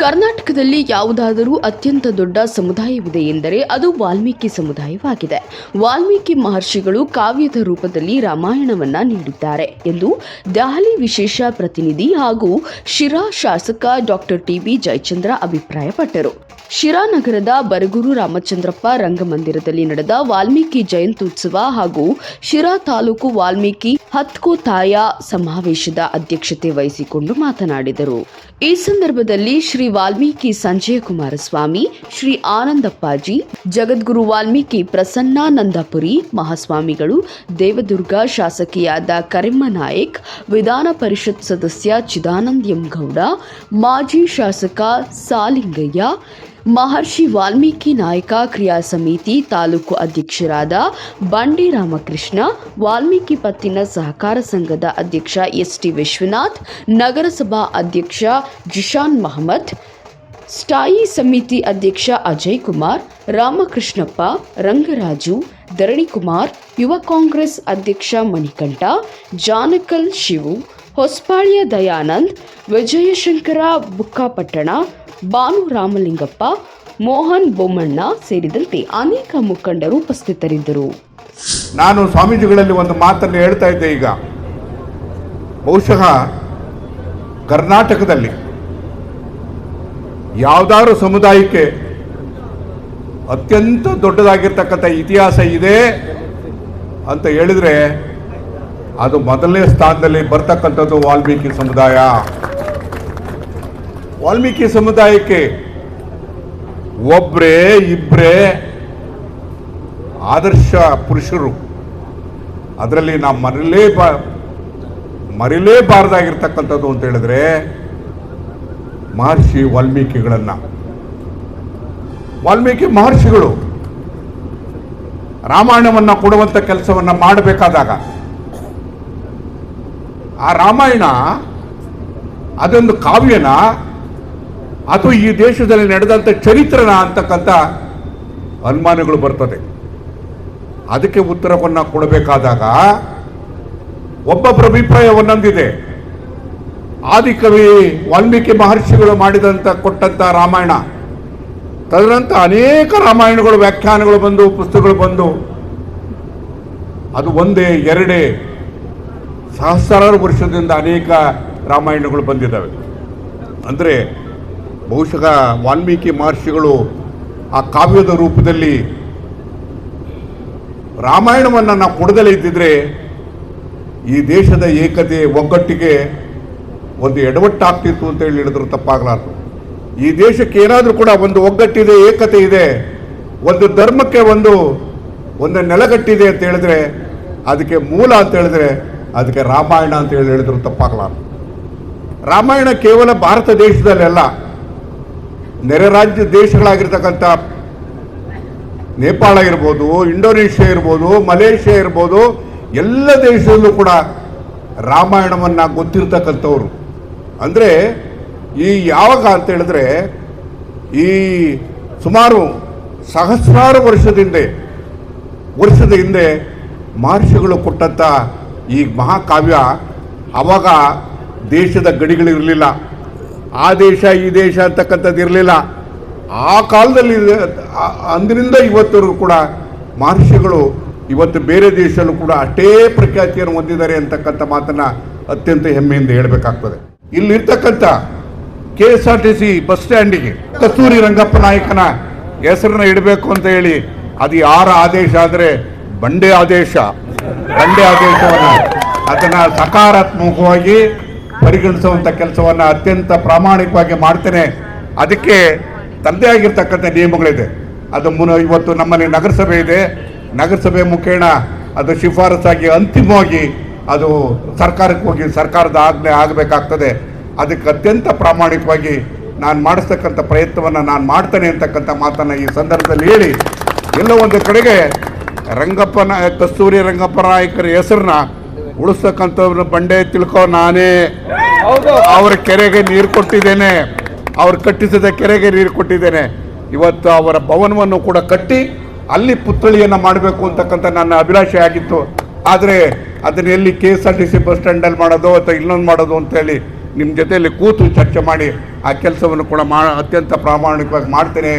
ಕರ್ನಾಟಕದಲ್ಲಿ ಯಾವುದಾದರೂ ಅತ್ಯಂತ ದೊಡ್ಡ ಸಮುದಾಯವಿದೆ ಎಂದರೆ ಅದು ವಾಲ್ಮೀಕಿ ಸಮುದಾಯವಾಗಿದೆ. ವಾಲ್ಮೀಕಿ ಮಹರ್ಷಿಗಳು ಕಾವ್ಯದ ರೂಪದಲ್ಲಿ ರಾಮಾಯಣವನ್ನ ನೀಡಿದ್ದಾರೆ ಎಂದು ದೆಹಲಿ ವಿಶೇಷ ಪ್ರತಿನಿಧಿ ಹಾಗೂ ಶಿರಾ ಶಾಸಕ ಡಾಕ್ಟರ್ ಟಿಬಿ ಜಯಚಂದ್ರ ಅಭಿಪ್ರಾಯಪಟ್ಟರು. ಶಿರಾ ನಗರದ ಬರಗೂರು ರಾಮಚಂದ್ರಪ್ಪ ರಂಗಮಂದಿರದಲ್ಲಿ ನಡೆದ ವಾಲ್ಮೀಕಿ ಜಯಂತ್ಯುತ್ಸವ ಹಾಗೂ ಶಿರಾ ತಾಲೂಕು ವಾಲ್ಮೀಕಿ ಹತ್ಕೋತಾಯ ಸಮಾವೇಶದ ಅಧ್ಯಕ್ಷತೆ ವಹಿಸಿಕೊಂಡು ಮಾತನಾಡಿದರು. ಈ ಸಂದರ್ಭದಲ್ಲಿ ಶ್ರೀ ವಾಲ್ಮೀಕಿ ಸಂಜಯ ಕುಮಾರಸ್ವಾಮಿ, ಶ್ರೀ ಆನಂದಪ್ಪಾಜಿ, ಜಗದ್ಗುರು ವಾಲ್ಮೀಕಿ ಪ್ರಸನ್ನಾನಂದಪುರಿ, ಮಹಾಸ್ವಾಮಿಗಳು, ದೇವದುರ್ಗ ಶಾಸಕಿಯಾದ ಕರಿಮ್ಮ ನಾಯಕ್, ವಿಧಾನ ಪರಿಷತ್ ಸದಸ್ಯ ಚಿದಾನಂದ ಎಂ ಗೌಡ ಮಾಜಿ ಶಾಸಕ ಸಾಲಿಂಗಯ್ಯ ಮಹರ್ಷಿ ವಾಲ್ಮೀಕಿ ನಾಯಕ ಕ್ರಿಯಾ ಸಮಿತಿ ತಾಲೂಕು ಅಧ್ಯಕ್ಷರಾದ ಬಂಡಿ ರಾಮಕೃಷ್ಣ ವಾಲ್ಮೀಕಿ ಪತ್ತಿನ ಸಹಕಾರ ಸಂಘದ ಅಧ್ಯಕ್ಷ ಎಸ್ ಟಿ ವಿಶ್ವನಾಥ್ ನಗರಸಭಾ ಅಧ್ಯಕ್ಷ ಜಿಶಾನ್ ಮಹಮ್ಮದ್, ಸ್ಥಾಯಿ ಸಮಿತಿ ಅಧ್ಯಕ್ಷ ಅಜಯ್ ಕುಮಾರ್ ರಾಮಕೃಷ್ಣಪ್ಪ, ರಂಗರಾಜು, ಧರಣಿಕುಮಾರ್, ಯುವ ಕಾಂಗ್ರೆಸ್ ಅಧ್ಯಕ್ಷ ಮಣಿಕಂಠ, ಜಾನಕಲ್ ಶಿವು, ಹೊಸ್ಪಾಳ್ಯ ದಯಾನಂದ್, ವಿಜಯಶಂಕರ ಬುಕ್ಕಾಪಟ್ಟಣ ಬಾನು ರಾಮಲಿಂಗಪ್ಪ, ಮೋಹನ್ ಬೊಮ್ಮಣ್ಣ ಸೇರಿದಂತೆ ಅನೇಕ ಮುಖಂಡರು ಉಪಸ್ಥಿತರಿದ್ದರು. ನಾನು ಸ್ವಾಮೀಜಿಗಳಲ್ಲಿ ಒಂದು ಮಾತನ್ನು ಹೇಳ್ತಾ ಇದ್ದೆ ಈಗ. ಬಹುಶಃ ಕರ್ನಾಟಕದಲ್ಲಿ ಯಾವುದಾದ್ರು ಸಮುದಾಯಕ್ಕೆ ಅತ್ಯಂತ ದೊಡ್ಡದಾಗಿರ್ತಕ್ಕಂಥ ಇತಿಹಾಸ ಇದೆ ಅಂತ ಹೇಳಿದ್ರೆ ಅದು ಮೊದಲನೇ ಸ್ಥಾನದಲ್ಲಿ ಬರ್ತಕ್ಕಂಥದ್ದು ವಾಲ್ಮೀಕಿ ಸಮುದಾಯ. ವಾಲ್ಮೀಕಿ ಸಮುದಾಯಕ್ಕೆ ಒಬ್ಬರೇ ಇಬ್ಬರೇ ಆದರ್ಶ ಪುರುಷರು. ಅದರಲ್ಲಿ ನಾವು ಮರಲೇಬಾ ಮರಿಲೇಬಾರ್ದಾಗಿರ್ತಕ್ಕಂಥದ್ದು ಅಂತ ಹೇಳಿದ್ರೆ ಮಹರ್ಷಿ ವಾಲ್ಮೀಕಿಗಳನ್ನು. ವಾಲ್ಮೀಕಿ ಮಹರ್ಷಿಗಳು ರಾಮಾಯಣವನ್ನು ಕೊಡುವಂಥ ಕೆಲಸವನ್ನು ಮಾಡಬೇಕಾದಾಗ ಆ ರಾಮಾಯಣ ಅದೊಂದು ಕಾವ್ಯನ ಅಥವಾ ಈ ದೇಶದಲ್ಲಿ ನಡೆದಂಥ ಚರಿತ್ರನ ಅಂತಕ್ಕಂಥ ಅನುಮಾನಗಳು ಬರ್ತದೆ. ಅದಕ್ಕೆ ಉತ್ತರವನ್ನು ಕೊಡಬೇಕಾದಾಗ ಒಬ್ಬೊಬ್ಬರ ಅಭಿಪ್ರಾಯ ಒಂದೊಂದಿದೆ. ಆದಿಕವಿ ವಾಲ್ಮೀಕಿ ಮಹರ್ಷಿಗಳು ಮಾಡಿದಂಥ ಕೊಟ್ಟಂಥ ರಾಮಾಯಣ. ತದನಂತರ ಅನೇಕ ರಾಮಾಯಣಗಳು, ವ್ಯಾಖ್ಯಾನಗಳು ಬಂದು, ಪುಸ್ತಕಗಳು ಬಂದು, ಅದು ಒಂದೇ, ಎರಡೇ ಸಹಸ್ರಾರು ವರ್ಷದಿಂದ ಅನೇಕ ರಾಮಾಯಣಗಳು ಬಂದಿದ್ದಾವೆ. ಅಂದರೆ ಬಹುಶಃ ವಾಲ್ಮೀಕಿ ಮಹರ್ಷಿಗಳು ಆ ಕಾವ್ಯದ ರೂಪದಲ್ಲಿ ರಾಮಾಯಣವನ್ನು ನಾವು ಕೊಡದಲೇ ಇದ್ದಿದ್ರೆ ಈ ದೇಶದ ಏಕತೆ, ಒಗ್ಗಟ್ಟಿಗೆ ಒಂದು ಎಡವಟ್ಟಾಗ್ತಿತ್ತು ಅಂತ ಹೇಳಿ ಹೇಳಿದ್ರು ತಪ್ಪಾಗಲಾರ್ದು. ಈ ದೇಶಕ್ಕೆ ಏನಾದರೂ ಕೂಡ ಒಂದು ಒಗ್ಗಟ್ಟಿದೆ, ಏಕತೆ ಇದೆ, ಒಂದು ಧರ್ಮಕ್ಕೆ ಒಂದು ಒಂದು ನೆಲಗಟ್ಟಿದೆ ಅಂತ ಹೇಳಿದ್ರೆ ಅದಕ್ಕೆ ಮೂಲ ಅಂತ ಹೇಳಿದ್ರೆ ಅದಕ್ಕೆ ರಾಮಾಯಣ ಅಂತ ಹೇಳಿ ಹೇಳಿದ್ರು ತಪ್ಪಾಗಲಾರ್ದು. ರಾಮಾಯಣ ಕೇವಲ ಭಾರತ ದೇಶದಲ್ಲೆಲ್ಲ ನೆರೆ ರಾಜ್ಯ ದೇಶಗಳಾಗಿರ್ತಕ್ಕಂಥ ನೇಪಾಳ ಇರ್ಬೋದು, ಇಂಡೋನೇಷ್ಯಾ ಇರ್ಬೋದು, ಮಲೇಷ್ಯಾ ಇರ್ಬೋದು, ಎಲ್ಲ ದೇಶದಲ್ಲೂ ಕೂಡ ರಾಮಾಯಣವನ್ನು ಗೊತ್ತಿರ್ತಕ್ಕಂಥವ್ರು. ಅಂದರೆ ಈ ಯಾವಾಗ ಅಂತ ಹೇಳಿದ್ರೆ ಈ ಸುಮಾರು ಸಹಸ್ರಾರು ವರ್ಷದಿಂದ, ವರ್ಷದ ಹಿಂದೆ ಮಹರ್ಷಿಗಳು ಕೊಟ್ಟಂಥ ಈ ಮಹಾಕಾವ್ಯ ಅವಾಗ ದೇಶದ ಗಡಿಗಳಿರಲಿಲ್ಲ ಆ ದೇಶ, ಈ ದೇಶ ಅಂತಕ್ಕಂಥದ್ದು ಇರಲಿಲ್ಲ. ಆ ಕಾಲದಲ್ಲಿ ಅಂದಿನಿಂದ ಇವತ್ತವರೆಗೂ ಕೂಡ ಮಹರ್ಷಿಗಳು ಇವತ್ತು ಬೇರೆ ದೇಶದಲ್ಲೂ ಕೂಡ ಅಷ್ಟೇ ಪ್ರಖ್ಯಾತಿಯನ್ನು ಹೊಂದಿದ್ದಾರೆ ಅಂತಕ್ಕಂಥ ಮಾತನ್ನು ಅತ್ಯಂತ ಹೆಮ್ಮೆಯಿಂದ ಹೇಳಬೇಕಾಗ್ತದೆ. ಇಲ್ಲಿರ್ತಕ್ಕಂಥ K S R T C bus ಸ್ಟ್ಯಾಂಡಿಗೆ Kasturi Rangappa ನಾಯಕನ ಹೆಸರನ್ನ ಇಡಬೇಕು ಅಂತ ಹೇಳಿ ಅದು ಯಾರ ಆದೇಶ ಆದರೆ ಬಂಡೆ ಆದೇಶ. ಬಂಡೆ ಆದೇಶವನ್ನು ಅದನ್ನು ಸಕಾರಾತ್ಮಕವಾಗಿ ಪರಿಗಣಿಸುವಂಥ ಕೆಲಸವನ್ನು ಅತ್ಯಂತ ಪ್ರಾಮಾಣಿಕವಾಗಿ ಮಾಡ್ತೇನೆ. ಅದಕ್ಕೆ ತನ್ನದೇ ಆಗಿರ್ತಕ್ಕಂಥ ನಿಯಮಗಳಿದೆ. ಅದು ಮುನ ಇವತ್ತು ನಮ್ಮಲ್ಲಿ ನಗರಸಭೆ ಇದೆ. ನಗರಸಭೆ ಮುಖೇಣ ಅದು ಶಿಫಾರಸಾಗಿ ಅಂತಿಮವಾಗಿ ಅದು ಸರ್ಕಾರಕ್ಕೆ ಹೋಗಿ ಸರ್ಕಾರದ ಆಜ್ಞೆ ಆಗಬೇಕಾಗ್ತದೆ. ಅದಕ್ಕೆ ಅತ್ಯಂತ ಪ್ರಾಮಾಣಿಕವಾಗಿ ನಾನು ಮಾಡಿಸ್ತಕ್ಕಂಥ ಪ್ರಯತ್ನವನ್ನು ನಾನು ಮಾಡ್ತೇನೆ ಅಂತಕ್ಕಂಥ ಮಾತನ್ನು ಈ ಸಂದರ್ಭದಲ್ಲಿ ಹೇಳಿ, ಎಲ್ಲೋ ಒಂದು ಕಡೆಗೆ ರಂಗಪ್ಪನ ಕಸ್ತೂರಿ ರಂಗಪ್ಪ ನಾಯಕರ ಹೆಸರನ್ನ ಉಳಿಸ್ತಕ್ಕಂಥವ್ರ ಬಂಡೆ ತಿಳ್ಕೋ ನಾನೇ. ಅವರ ಕೆರೆಗೆ ನೀರು ಕೊಟ್ಟಿದ್ದೇನೆ. ಅವ್ರು ಕಟ್ಟಿಸಿದ ಕೆರೆಗೆ ನೀರು ಕೊಟ್ಟಿದ್ದೇನೆ. ಇವತ್ತು ಅವರ ಭವನವನ್ನು ಕೂಡ ಕಟ್ಟಿ ಅಲ್ಲಿ ಪುತ್ಥಳಿಯನ್ನು ಮಾಡಬೇಕು ಅಂತಕ್ಕಂಥ ನನ್ನ ಅಭಿಲಾಷೆ ಆಗಿತ್ತು. ಆದರೆ ಅದನ್ನ ಎಲ್ಲಿ K S R T C bus ಸ್ಟ್ಯಾಂಡಲ್ಲಿ ಮಾಡೋದು ಅಥವಾ ಇನ್ನೊಂದು ಮಾಡೋದು ಅಂತೇಳಿ ನಿಮ್ಮ ಜೊತೆಯಲ್ಲಿ ಕೂತು ಚರ್ಚೆ ಮಾಡಿ ಆ ಕೆಲಸವನ್ನು ಕೂಡ ಮಾ ಅತ್ಯಂತ ಪ್ರಾಮಾಣಿಕವಾಗಿ ಮಾಡ್ತೇನೆ.